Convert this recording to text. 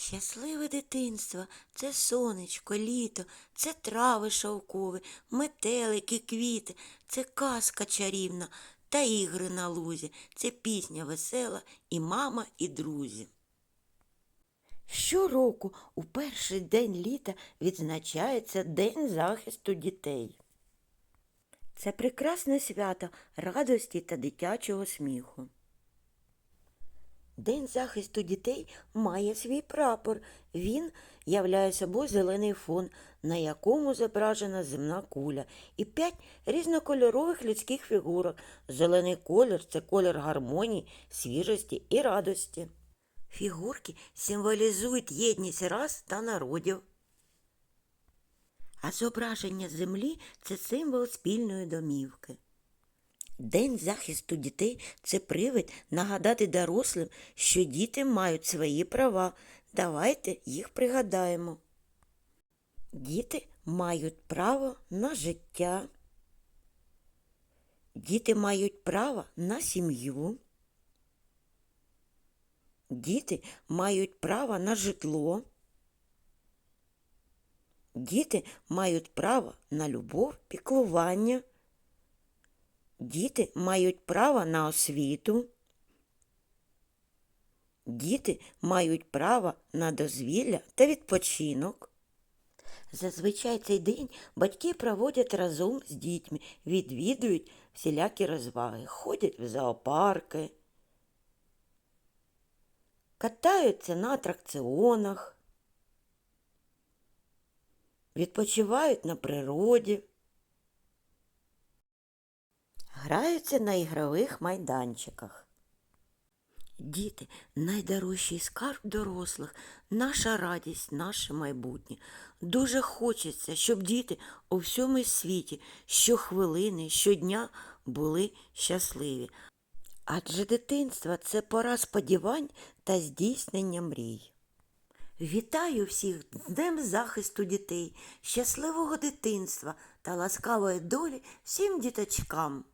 Щасливе дитинство це сонечко, літо, це трави шовкові, метелики, квіти, це казка чарівна та ігри на лузі, це пісня весела і мама, і друзі. Щороку у перший день літа відзначається День захисту дітей. Це прекрасне свято радості та дитячого сміху. День захисту дітей має свій прапор. Він являє собою зелений фон, на якому зображена земна куля, і п'ять різнокольорових людських фігурок. Зелений колір це колір гармонії, свіжості і радості. Фігурки символізують єдність рас та народів. А зображення землі це символ спільної домівки. День захисту дітей це привід нагадати дорослим, що діти мають свої права. Давайте їх пригадаємо. Діти мають право на життя. Діти мають право на сім'ю. Діти мають право на житло. Діти мають право на любов, піклування. Діти мають право на освіту. Діти мають право на дозвілля та відпочинок. Зазвичай цей день батьки проводять разом з дітьми, відвідують всілякі розваги, ходять в зоопарки, катаються на атракціонах, відпочивають на природі. Граються на ігрових майданчиках. Діти найдорожчий скарб дорослих, наша радість, наше майбутнє. Дуже хочеться, щоб діти у всьому світі щохвилини, щодня були щасливі. Адже дитинство це пора сподівань та здійснення мрій. Вітаю всіх з Днем захисту дітей, щасливого дитинства та ласкавої долі всім діточкам.